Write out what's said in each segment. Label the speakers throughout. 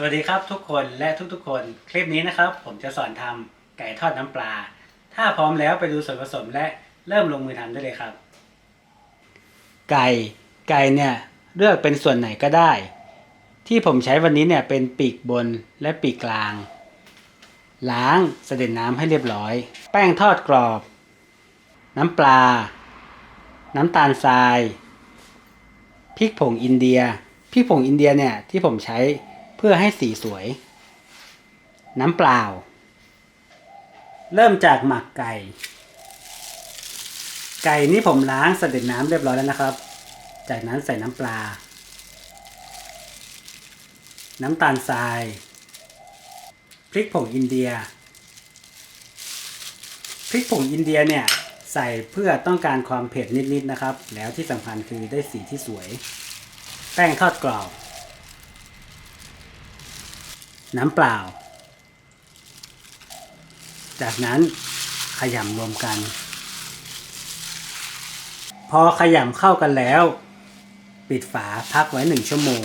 Speaker 1: สวัสดีครับทุกคนและทุกๆคน คลิปนี้นะครับ ผมจะสอนทำไก่ทอดน้ำปลา ถ้าพร้อมแล้วไปดูส่วนผสมและเริ่มลงมือทำได้เลยครับ ไก่ไก่เนี่ยเลือกเป็นส่วนไหนก็ได้ ที่ผมใช้วันนี้เนี่ยเป็นปีกบนและปีกกลาง ล้างเสด็จน้ำให้เรียบร้อย แป้งทอดกรอบ น้ำปลา น้ำตาลทรายพริกผงอินเดียพริกผงอินเดียเนี่ยที่ผมใช้ เพื่อให้สีสวย น้ำเปล่า เริ่มจากหมักไก่ ไก่นี่ผมล้างเสด็จน้ำเรียบร้อยแล้วนะครับ จากนั้นใส่น้ำปลา น้ำตาลทราย พริกผงอินเดีย พริกผงอินเดียเนี่ยใส่เพื่อต้องการความเผ็ดนิดๆนะครับ แล้วที่สำคัญคือได้สีที่สวย แป้งทอดกรอบ น้ำเปล่า จากนั้นขยำรวมกัน พอขยำเข้ากันแล้ว ปิดฝาพักไว้หนึ่งชั่วโมง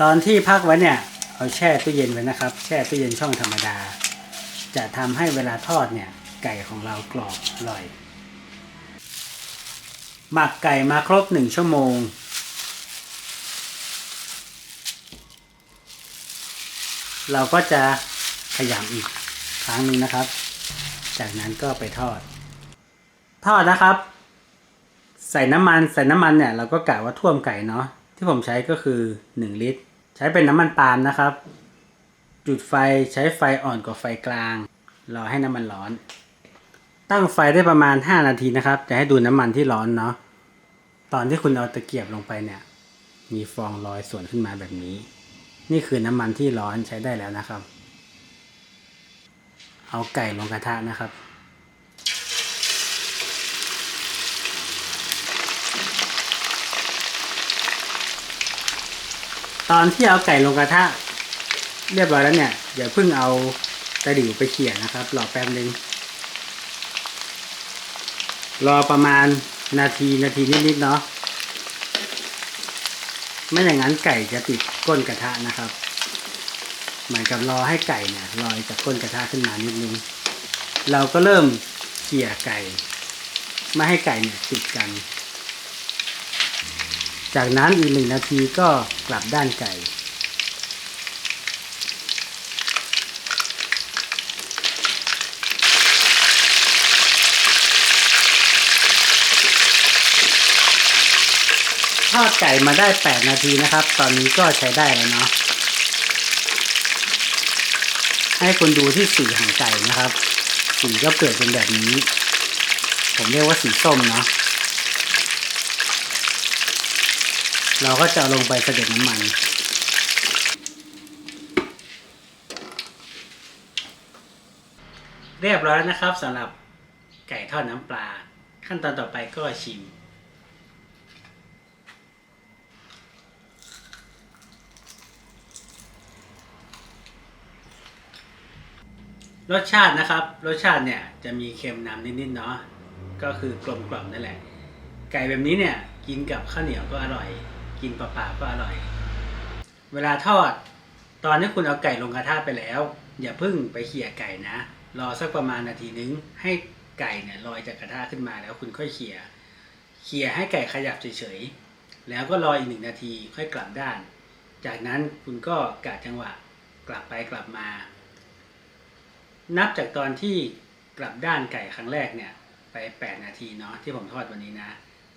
Speaker 1: ตอนที่พักไว้เนี่ยเอาแช่ตู้เย็นไว้นะครับ แช่ตู้เย็นช่องธรรมดา จะทำให้เวลาทอดเนี่ยไก่ของเรากรอบอร่อย หมักไก่มาครบหนึ่งชั่วโมง เราก็จะขยำอีกครั้งหนึ่งนะครับ จากนั้นก็ไปทอด ทอดนะครับ ใส่น้ำมันใส่น้ำมันเนี่ยเราก็กะว่าท่วมไก่เนาะที่ผมใช้ก็คือ 1 ลิตร ใช้เป็นน้ำมันปาล์มนะครับ จุดไฟใช้ไฟอ่อนกว่าไฟกลางรอให้น้ำมันร้อน ตั้งไฟได้ประมาณ 5 นาทีนะครับ จะให้ดูน้ำมันที่ร้อนเนาะตอนที่คุณเอาตะเกียบลงไปเนี่ย มีฟองลอยส่วนขึ้นมาแบบนี้ นี่คือน้ำมันที่ร้อนใช้ได้แล้วนะครับ เอาไก่ลงกระทะนะครับ ตอนที่เอาไก่ลงกระทะ เรียบร้อยแล้วเนี่ยอย่าเพิ่งเอาตะดิ่วไปเขี่ยนะครับรอแป๊บนึงรอประมาณนาทีนาทีนิดๆเนาะ ไม่อย่างนั้นไก่จะติดก้นกระทะนะครับ เหมือนกับรอให้ไก่เนี่ยลอยจากก้นกระทะขึ้นมานิดนึง เราก็เริ่มเกี่ยไก่ ไม่ให้ไก่เนี่ยติดกัน จากนั้นอีกหนึ่งนาทีก็กลับด้านไก่ อดไก่มาได้ 8 นาทีนะครับ ตอนนี้ก็ใช้ได้แล้วเนาะให้คุณดูที่สีของไก่นะครับ สีก็เปลี่ยนเป็นแบบนี้ ผมเรียกว่าสีส้มเนาะเราก็จะลงไปเสด็จน้ำมันเรียบร้อยแล้วนะครับสำหรับไก่ทอดน้ำปลา ขั้นตอนต่อไปก็ชิม รสชาตินะครับ รสชาติเนี่ยจะมีเค็มนำนิดๆเนาะก็คือกลมกล่อมนั่นแหละ ไก่แบบนี้เนี่ยกินกับข้าวเหนียวก็อร่อย กินเปล่าๆก็อร่อย เวลาทอด ตอนที่คุณเอาไก่ลงกระทะไปแล้ว อย่าเพิ่งไปเขี่ยไก่นะ รอสักประมาณนาทีนึง ให้ไก่เนี่ยลอยจากกระทะขึ้นมาแล้วคุณค่อยเขี่ยเขี่ยให้ไก่ขยับเฉยๆแล้วก็รออีกหนึ่งนาทีค่อยกลับด้าน จากนั้นคุณก็กะจังหวะกลับไปกลับมา นับจากตอนที่กลับด้านไก่ครั้งแรกเนี่ยไป 8 นาทีเนาะที่ผมทอดวันนี้นะ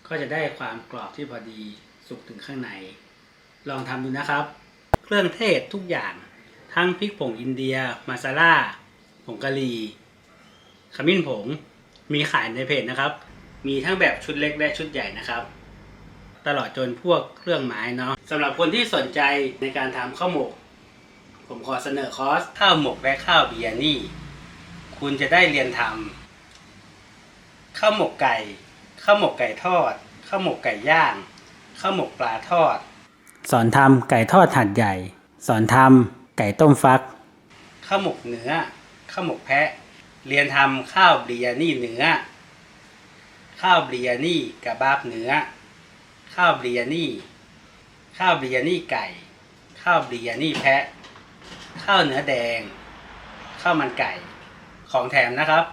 Speaker 1: ก็จะได้ความกรอบที่พอดีสุกถึงข้างใน ลองทำดูนะครับ เครื่องเทศทุกอย่างทั้งพริกผงอินเดีย มาซาล่าผงกะหรี่ขมิ้นผงมีขายในเพจนะครับ มีทั้งแบบชุดเล็กและชุดใหญ่นะครับ ตลอดจนพวกเครื่องไม้เนาะสำหรับคนที่สนใจในการทำข้าวหมก ผมขอเสนอคอร์สข้าวหมกและข้าวเบิยนี่ คุณจะได้เรียนทำข้าวหมกไก่ข้าวหมกไก่ทอดข้าวหมกไก่ย่างข้าวหมกปลาทอด สอนทำไก่ทอดหัดใหญ่ สอนทำไก่ต้มฟักข้าวหมกเนื้อข้าวหมกแพะ เรียนทำข้าวบิยานี่เนื้อ ข้าวบิยานี่กระบาบเนื้อ ข้าวบิยานี่ ข้าวบิริยานี่ไก่ ข้าวบิริยานี่แพะ ข้าวเนื้อแดง ข้าวมันไก่ ของแถมนะครับ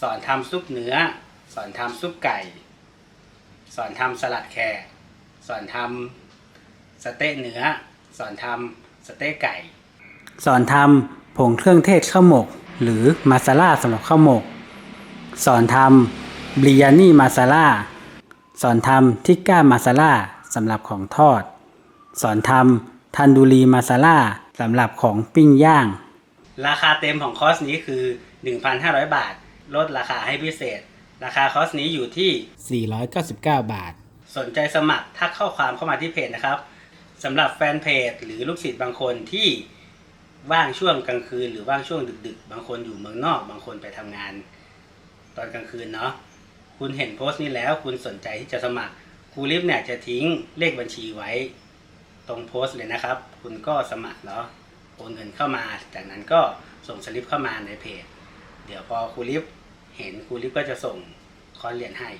Speaker 1: สอนทำซุปเนื้อ สอนทำซุปไก่ สอนทำสลัดแครสอนทำสเต๊ะเนื้อ สอนทำสเต๊ะไก่ สอนทำผงเครื่องเทศข้าวหมก หรือมาซาล่าสำหรับข้าวหมก สอนทำบริยานี่มาซาล่า สอนทำทิกก้ามาซาล่าสำหรับของทอด สอนทำทันดูรีมาซาล่าสำหรับของปิ้งย่าง ราคาเต็มของคอร์สนี้คือ 1,500 บาท ลดราคาให้พิเศษ ราคาคอร์สนี้อยู่ที่ 499 บาท สนใจสมัครทักข้อความเข้ามาที่เพจนะครับสำหรับแฟนเพจหรือลูกศิษย์บางคนที่ว่างช่วงกลางคืนหรือว่างช่วงดึก ๆ บางคนอยู่เมืองนอก บางคนไปทำงาน ตอนกลางคืนเนาะคุณเห็นโพสต์นี้แล้ว คุณสนใจที่จะสมัครครูลิฟเนี่ยจะทิ้งเลขบัญชีไว้ ตรงโพสต์เลยนะครับ คุณก็สมัครเนาะ โอนเงินเข้ามา จากนั้นก็ส่งสลิปเข้ามาในเพจ เดี๋ยวพอครูลิฟเห็นครูลิฟก็จะส่งคอนเรียนให้